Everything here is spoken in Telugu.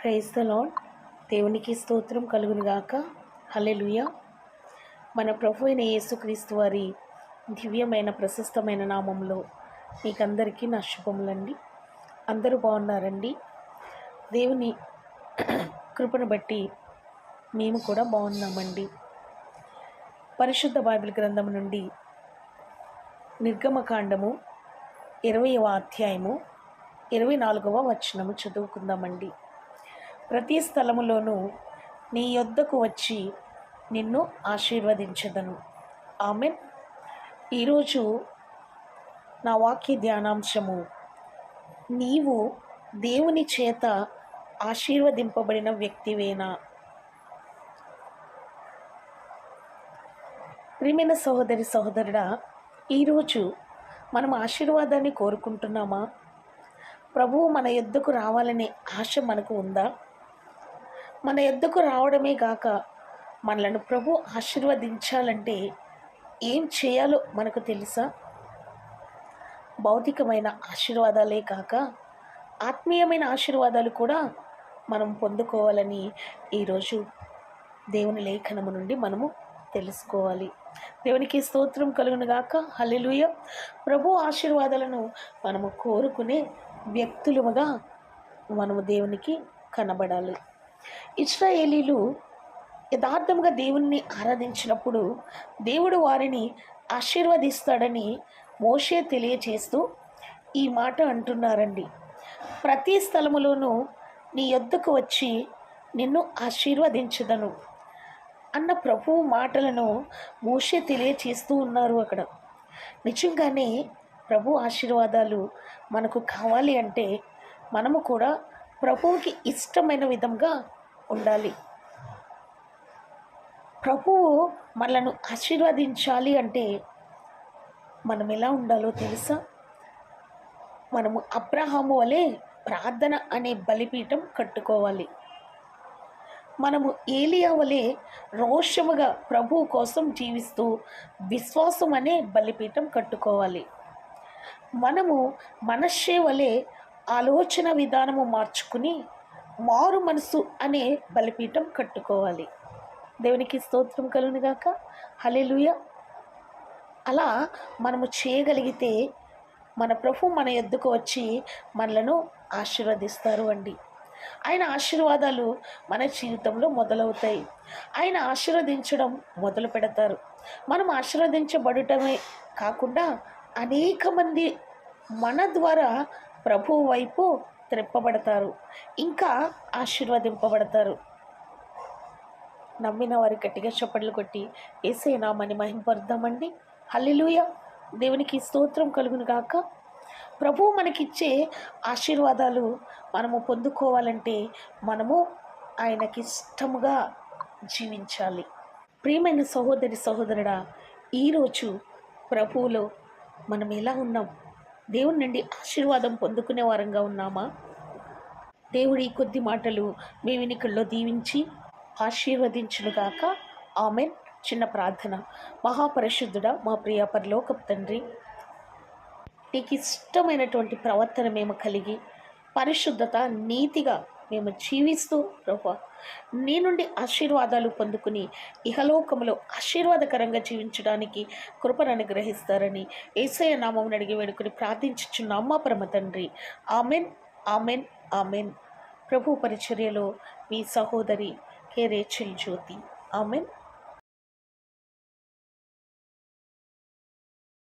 ప్రైజ్ ద లాడ్ దేవునికి స్తోత్రం కలుగునుగాక హలెలుయ మన ప్రభు అయిన యేసుక్రీస్తు వారి దివ్యమైన ప్రశస్తమైన నామంలో మీకందరికీ నా శుభములండి. అందరూ బాగున్నారండి? దేవుని కృపను బట్టి మేము కూడా బాగున్నామండి. పరిశుద్ధ బైబిల్ గ్రంథం నుండి నిర్గమకాండము ఇరవయవ అధ్యాయము ఇరవై నాలుగవ వచనము చదువుకుందామండి. ప్రతి స్థలములోనూ నీ యొద్దకు వచ్చి నిన్ను ఆశీర్వదించదను. ఆమె ఈరోజు నా వాక్య ధ్యానాంశము నీవు దేవుని చేత ఆశీర్వదింపబడిన వ్యక్తివేనా? ప్రియమైన సహోదరి సహోదరుడా ఈరోజు మనం ఆశీర్వాదాన్ని కోరుకుంటున్నామా? ప్రభువు మన యుద్ధకు రావాలనే ఆశ మనకు ఉందా? మన ఎద్దకు రావడమే గాక మనలను ప్రభు ఆశీర్వదించాలంటే ఏం చేయాలో మనకు తెలుసా? భౌతికమైన ఆశీర్వాదాలే కాక ఆత్మీయమైన ఆశీర్వాదాలు కూడా మనం పొందుకోవాలని ఈరోజు దేవుని లేఖనము నుండి మనము తెలుసుకోవాలి. దేవునికి స్తోత్రం కలుగును గాక. హల్లెలూయ. ప్రభు ఆశీర్వాదాలను మనము కోరుకునే వ్యక్తులుగా మనము దేవునికి కనబడాలి. ఇస్రాయేలీలు యథార్థంగా దేవుణ్ణి ఆరాధించినప్పుడు దేవుడు వారిని ఆశీర్వదిస్తాడని మోషే తెలియచేస్తూ ఈ మాట అంటున్నారండి. ప్రతి స్థలములోనూ నీ యొద్దకు వచ్చి నిన్ను ఆశీర్వదించదను అన్న ప్రభువు మాటలను మోషే తెలియచేస్తూ ఉన్నారు అక్కడ. నిజంగానే ప్రభు ఆశీర్వాదాలు మనకు కావాలి అంటే మనము కూడా ప్రభువుకి ఇష్టమైన విధంగా ఉండాలి. ప్రభువు మనలను ఆశీర్వదించాలి అంటే మనం ఎలా ఉండాలో తెలుసా? మనము అబ్రహాము వలె ప్రార్థన అనే బలిపీఠం కట్టుకోవాలి. మనము ఏలియా వలె రోషముగా ప్రభువు కోసం జీవిస్తూ విశ్వాసం అనే బలిపీఠం కట్టుకోవాలి. మనము మనషే వలె ఆలోచన విధానము మార్చుకుని మారు మనసు అనే బలిపీఠం కట్టుకోవాలి. దేవునికి స్తోత్రం కలుగునుగాక హలెలుయ అలా మనము చేయగలిగితే మన ప్రభు మన ఎద్దుకు వచ్చి మనలను ఆశీర్వదిస్తారు అండి. ఆయన ఆశీర్వాదాలు మన జీవితంలో మొదలవుతాయి. ఆయన ఆశీర్వదించడం మొదలు పెడతారు. మనం ఆశీర్వదించబడటమే కాకుండా అనేక మంది మన ద్వారా ప్రభు వైపు త్రెప్పబడతారు. ఇంకా ఆశీర్వదింపబడతారు. నమ్మిన వారి గట్టిగా చప్పట్లు కొట్టి ఏసే నామని మహింపరుద్దామండి. హల్లెలూయ. దేవునికి స్తోత్రం కలుగును గాక. ప్రభువు మనకిచ్చే ఆశీర్వాదాలు మనము పొందుకోవాలంటే మనము ఆయనకి ఇష్టముగా జీవించాలి. ప్రియమైన సహోదరి సహోదరుడా ఈరోజు ప్రభువులో మనం ఎలా ఉన్నాం? దేవుని నుండి ఆశీర్వాదం పొందుకునే వారంగా ఉన్నామా? దేవుడి కొద్ది మాటలు మీ వినికల్లో దీవించి ఆశీర్వదించునుగాక. ఆమె చిన్న ప్రార్థన. మహాపరిశుద్ధుడ మా ప్రియ పరలోకపు తండ్రి నీకు ఇష్టమైనటువంటి ప్రవర్తన మేము కలిగి పరిశుద్ధత నీతిగా మేము జీవిస్తూ ప్రభా నీ నుండి ఆశీర్వాదాలు పొందుకుని ఇహలోకములో ఆశీర్వాదకరంగా జీవించడానికి కృపను అనుగ్రహిస్తారని ఏసయ నామం అడిగి వేడుకుని ప్రార్థించుచున్న అమ్మ పరమ తండ్రి. Amen amen amen. ప్రభు పరిచర్యలో మీ సహోదరి కే. రేచల్ జ్యోతి. ఆమెన్.